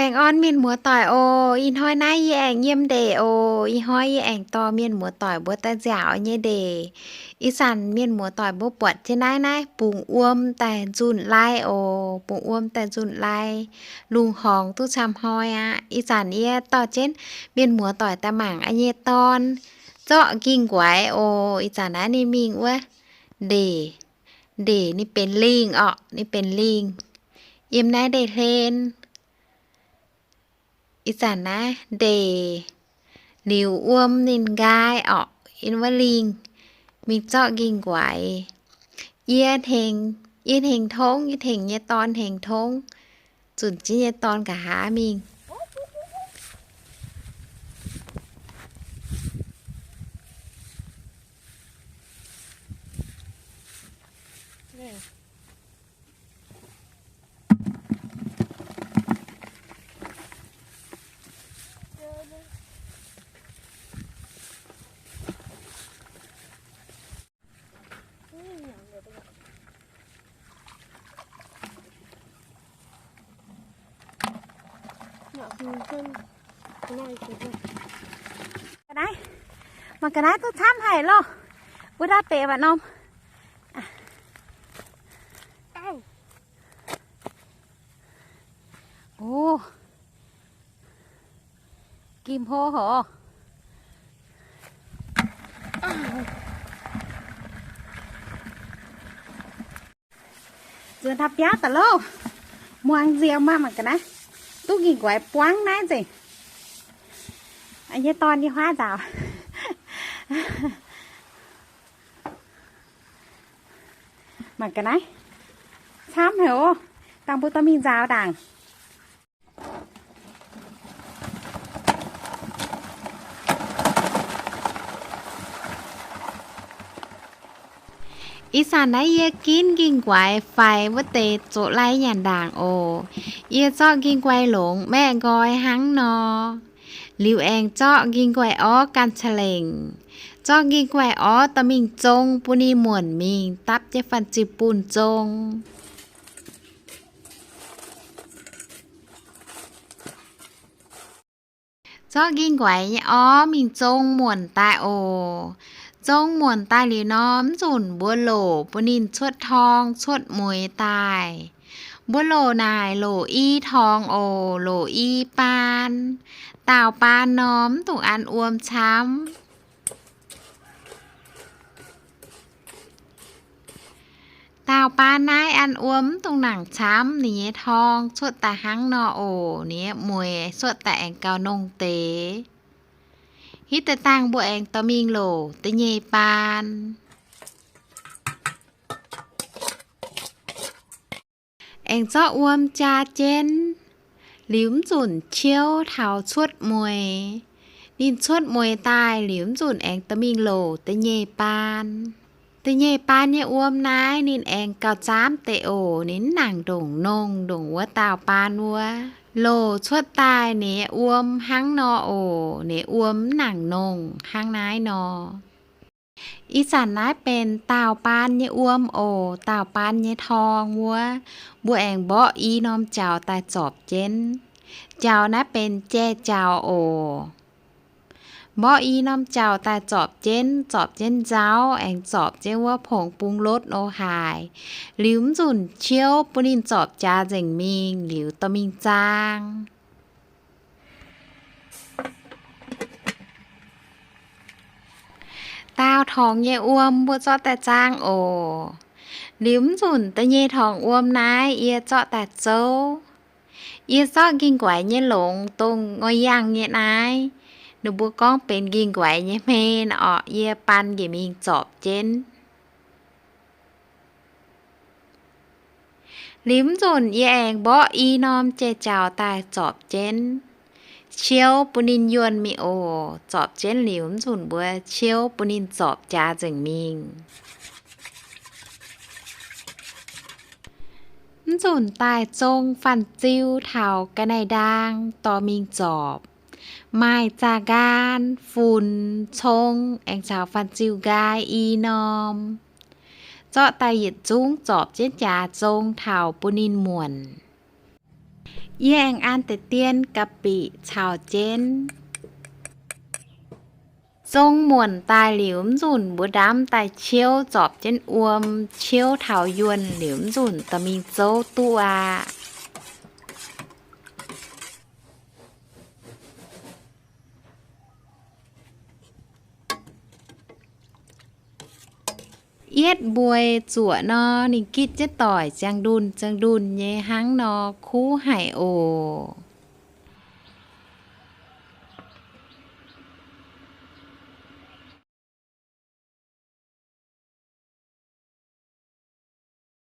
แปลงอ้อนเมียนหมัวต่อยโออีห้อยหน้าอีแองเยี่ยมเดโออีห้อยอีแองต่อเมียนหมัวต่อยบัวตาเจ้าเยเดอีสันเมียนหมัวต่อยบัวปวดเช่นได้นะปุงอ้วมแต่จุนไล่โอปุงอ้วมแต่จุนไล่ลุงหองตู้ชำห้อยอะอีสันเอียต่อเช่นเมียนหมัวต่อยแต่หมังอันเยตอนเจาะกิ่งไว้โออีสันนะนี่มิงเว้ยเดเดนี่เป็นลิงอะนี่เป็นลิงเยี่ยมได้เดเทน อีสานนะเดหลิวอ้วมนินกายออกอินวลิงมีเจาะกิ่งไหวเยี่ยเทงเยี่ยเทงทงเยี่ยเทงเยียตอนเทงทงจุดจีเยียตอนกะหามิง cái đấy mà cái đấy tôi tham hay lo. Bữa đã tệ bạn không à. ô. Kim hô hổ. Giờ thắp giá tà lô. Mua ăn riêng mà mà cái đấy tôi nhìn quái quáng nái gì อันนี้ตอนที่ห้าดาวเหมือนกันนะช้ำเหรอตังปุตตมีจาวด่าง อีสานได้เยกินกินกวไฟว่าเตโจไลหยันด่างโอ เยเจาะกินกวหลง แม่กอยหังนอลิวแองเจาะกิงกวอ้อกันเฉลงเจาะกิงกวอ้อตะมิงจง ปุนีหมวนมิง ตับเจฟันจิปูนจงเจาะกิงกวยอ้อมิงจงหมวนตาโอ จงมวนตายหรือน้อมจุนบัวโหลปุนินชดทองชดมวยตายบัวโหลนายโหลอี้ทองโอโหลอี้ปานเต่าปลาน้อมตุกอันอวมช้ำต่าปลานายอันอวมตรงหนังช้ำนี่ทองสดแต่หังนอโอเนี่ยมวยสดแต่แองเกานงเต ฮิตแต่ตังบัวแองตะมิงโหลตะเยปานแองเจ้าอวมจาเจนหลิวจุนเชี่ยวเท้าชวดมว โลชดตายเนอ้วมหังนอโอเนอ้วมหนังนงหังน้ายนอ อีสันน้ายเป็นตาวปานเยอ้วมโอตาวปานเยทองวัวบัวแองเบาอีนอมเจ้าตาจอบเจนเจ้าน้าเป็นแจ้เจ้าโอ บ่อีน้อมเจ้าแตาจอบเจนจอบเจนเจ้า แองจอบเจนว่าผงปรุงรสโอหายหลิวจุนเชี่ยวปุนินจอบจาเจิงมิงหลิวตมิงจางตาวทองเยอ้วมบัวเจาะแต่จ้างโอลิมจุนตะเยทองอ้วมนายเอียเจาะแต่โจเอียเจาะกินกว่ายเยหลงตรงงอยยังเยนาย นูบัวก้องเป็นกินกวยเยเมนออเอียปันเยมิงจอบเจนลิมจุนเอียแองบ่อีนอมเจเจ้าตายจอบเจนเชียวปุนินยวนมีโอ จอบเจนหลิวจุนบัวเชียวปุนินจอบจาจึงมิงจุนตายจงฟันจิ้วเท่ากันในดางตอมิงจอบ ไม้จาการฝุ่นชง แองชาวฟันจิ้วกายอีนอม เจาะไตหยิดจุ้งจอบเจ็ดยาจงเท่าปุนินมวน เย่แองอันแต่เตียนกะปิชาวเจนทรงหมวนตายหลิวมจุนบัวดำตายเชี่ยวจอบเจนอวม เชี่ยวเถายวนหลิวมจุนตะมีโจตัว เอียดบวยจั่วนอนี่กิดจะต่อยจังดุนจังดุนเยหังนอคู่ไห่โอ